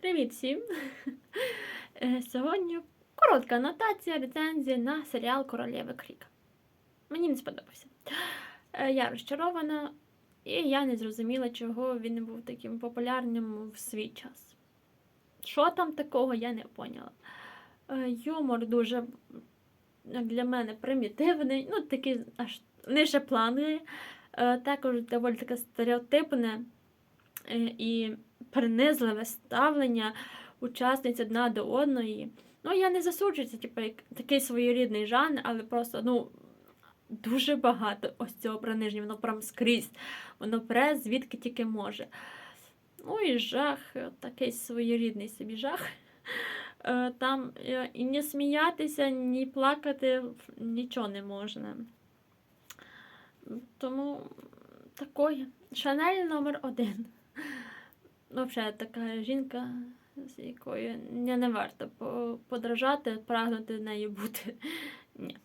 Привіт всім! Е, Сьогодні коротка анотація, рецензія на серіал Королева Крік. Мені не сподобався. Е, Я розчарована, і я не зрозуміла, чого він був таким популярним в свій час. Що там такого, я не поняла. Е, Юмор дуже для мене примітивний, ну такий аж ниже плановий. Е, Також доволі таке стереотипне і принизливе ставлення учасниць одна до одної. Ну, я не засуджую, це типу, як такий своєрідний жанр, але просто ну, дуже багато ось цього приниження, воно прям скрізь. Воно пре, звідки тільки може. Ну і жах, такий своєрідний собі жах. Е, Там е, і не сміятися, ні плакати нічого не можна. Тому такої. Шанель номер один. Взагалі така жінка, з якою не, не варто подражати, прагнути нею бути. Ні.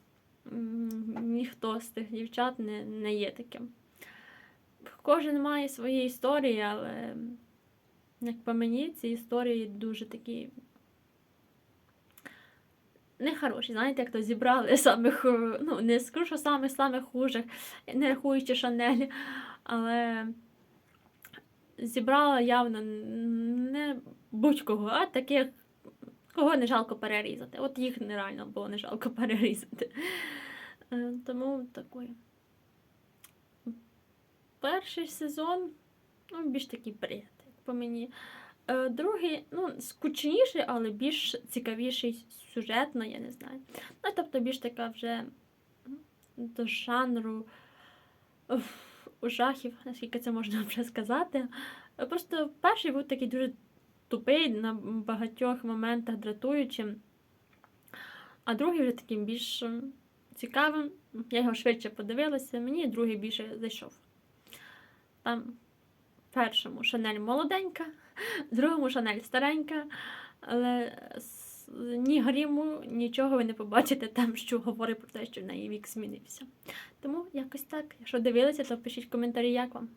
Ніхто з тих дівчат не, не є таким. Кожен має свої історії, але, як по мені, ці історії дуже такі нехороші. Знаєте, як то зібрали самих, ну, не скажу, що самих самих хужих, не рахуючи Шанель, але зібрала явно не будь-кого, а таких, кого не жалко перерізати. От їх нереально було не жалко перерізати. Е, Тому такое. Перший сезон, ну, більш такий бред, по мені. Е, Другий, ну, скучніший, але більш цікавіший сюжетно, я не знаю. Ну, тобто більш така вже до жанру уф, жахів, наскільки це можна вже сказати. Просто перший був такий дуже тупий, на багатьох моментах дратуючим, а другий вже таким більш цікавим. Я його швидше подивилася, мені другий більше зайшов. Там першому Шанель молоденька, другому Шанель старенька, але с- ні гріму, нічого ви не побачите там, що говорить про те, що в неї вік змінився. Тому якось так. Якщо дивилися, то пишіть коментарі, як вам.